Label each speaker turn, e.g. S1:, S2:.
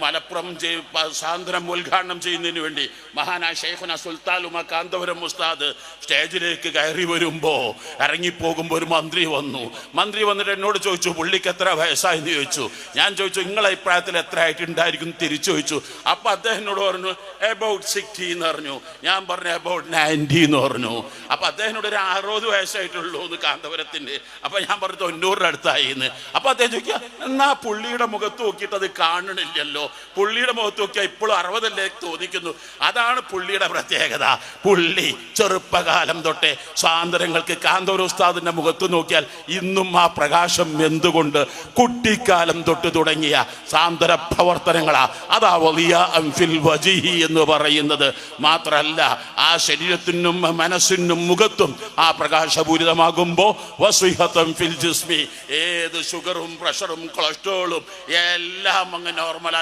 S1: മലപ്പുറം സാന്ദ്രം ഉദ്ഘാടനം ചെയ്യുന്നതിന് വേണ്ടി മഹാനായ ഷെയ്ഖുന സുൽത്താലുമ കാന്തപുരം ഉസ്താദ് സ്റ്റേജിലേക്ക് കയറി വരുമ്പോ ഇറങ്ങിപ്പോകുമ്പോൾ ഒരു മന്ത്രി വന്നു. മന്ത്രി വന്നിട്ട് എന്നോട് ചോദിച്ചു പുള്ളിക്ക് എത്ര വയസ്സായെന്ന് ചോദിച്ചു? ഞാൻ ചോദിച്ചു നിങ്ങളെ അഭിപ്രായത്തിൽ എത്ര ആയിട്ടുണ്ടായിരിക്കും? തിരിച്ചു ചോദിച്ചു. അപ്പൊ അദ്ദേഹം എന്നോട് പറഞ്ഞു എബൌട്ട് സിക്സ്റ്റി എന്ന് പറഞ്ഞു. ഞാൻ പറഞ്ഞു എബൌട്ട് നയന്റി എന്ന് പറഞ്ഞു. അപ്പൊ അദ്ദേഹത്തിനോട് ഒരു അറുപത് വയസ്സായിട്ടുള്ളൂ എന്ന് കാന്തപുരത്തിന്റെ അപ്പൊ ഞാൻ പറഞ്ഞു തൊണ്ണൂറിന്റെ അടുത്തായി എന്ന്. അപ്പൊ അദ്ദേഹം ചോദിക്കുക എന്നാ പുള്ളിയുടെ മുഖത്ത് നോക്കിയിട്ട് അത് കാണണില്ലല്ലോ? പുള്ളിയുടെ മുഖത്ത് നോക്കിയാൽ ഇപ്പോഴും അറുപതല്ലേ തോന്നിക്കുന്നു. അതാണ് പുള്ളിയുടെ പ്രത്യേകത. പുള്ളി ചെറുപ്പകാലം തൊട്ടേ സ്വാതന്ത്ര്യങ്ങൾക്ക് കാന്തപുര ഉസ്താദിന്റെ മുഖത്ത് നോക്കിയാൽ ഇന്നും ആ പ്രകാശം എന്തുകൊണ്ട് കുട്ടിക്കാലം തൊട്ട് തുടങ്ങിയ സാന്ത്വന പ്രവർത്തനങ്ങളാ. അതാ വലിയ അംഫിൽ വജിഹി എന്ന് പറയുന്നത്. മാത്രമല്ല ആ ശരീരത്തിനും മനസ്സിനും മുഖത്തും ആ പ്രകാശപൂരിതമാകുമ്പോ വസുഹത്തം ഫിൽ ഏത് ഷുഗറും പ്രഷറും കൊളസ്ട്രോളും എല്ലാം അങ്ങ് നോർമലായി